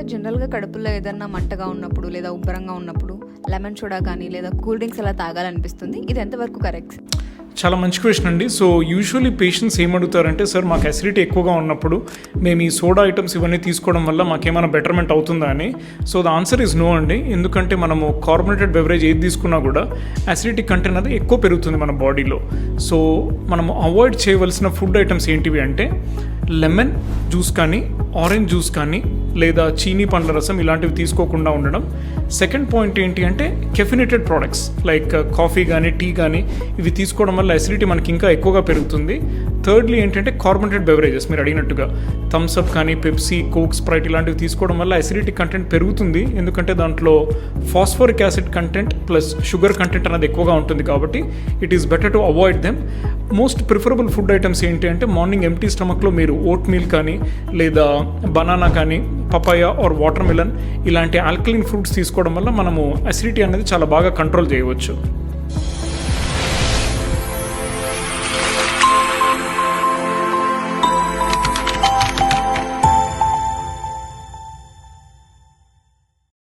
Sir జనరల్గా కడుపులో ఏదన్నా మంటగా ఉన్నప్పుడు లేదా ఉబ్బరంగా ఉన్నప్పుడు లెమన్ సోడా కానీ లేదా కూల్ డ్రింక్స్ అలా తాగాలనిపిస్తుంది. ఇది ఎంతవరకు కరెక్ట్? చాలా మంచి క్వశ్చన్ అండి. సో యూజువలీ పేషెంట్స్ ఏమడుగుతారంటే సార్ మాకు అసిడిటీ ఎక్కువగా ఉన్నప్పుడు మేము ఈ సోడా ఐటమ్స్ ఇవన్నీ తీసుకోవడం వల్ల మాకేమైనా బెటర్మెంట్ అవుతుందా అని. So the answer is no అండి. ఎందుకంటే మనము కార్బోనేటెడ్ బెవరేజ్ ఏది తీసుకున్నా కూడా అసిడిటీ కంటెంట్ అనేది ఎక్కువ పెరుగుతుంది మన బాడీలో. సో మనము అవాయిడ్ చేయవలసిన ఫుడ్ ఐటమ్స్ ఏంటివి అంటే లెమన్ జ్యూస్ కానీ ఆరెంజ్ జ్యూస్ కానీ లేదా చీనీ పండ్ల రసం ఇలాంటివి తీసుకోకుండా ఉండడం. సెకండ్ పాయింట్ ఏంటి అంటే కెఫినేటెడ్ ప్రోడక్ట్స్ లైక్ కాఫీ కానీ టీ కానీ ఇవి తీసుకోవడం వల్ల అసిడిటీ మనకి ఇంకా ఎక్కువగా పెరుగుతుంది. థర్డ్లీ ఏంటంటే కార్బోనేటెడ్ బెవరేజెస్ మీరు అడిగినట్టుగా థమ్స్అప్ కానీ పెప్సీ కోక్ స్ప్రైట్ ఇలాంటివి తీసుకోవడం వల్ల అసిడిటీ కంటెంట్ పెరుగుతుంది. ఎందుకంటే దాంట్లో phosphoric acid content plus sugar content అనేది ఎక్కువగా ఉంటుంది కాబట్టి it is better to avoid them most preferable food items ఏంటి అంటే మార్నింగ్ ఎంటీ స్టమక్లో మీరు ఓట్ మీల్ కానీ లేదా బనానా కానీ పపాయ ఆర్ వాటర్ మిలన్ ఇలాంటి ఆల్కలిన్ ఫ్రూట్స్ తీసుకోవడం వల్ల మనము అసిడిటీ అనేది చాలా బాగా కంట్రోల్ చేయవచ్చు.